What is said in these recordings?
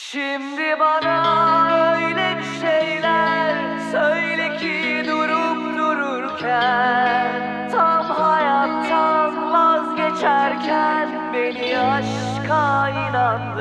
Şimdi bana öyle bir şeyler söyle ki durup dururken Tam hayattan vazgeçerken beni aşka inandır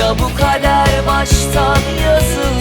Ya bu kader baştan yazılır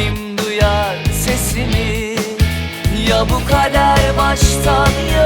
kim duyar sesimi? Ya bu kader baştan ya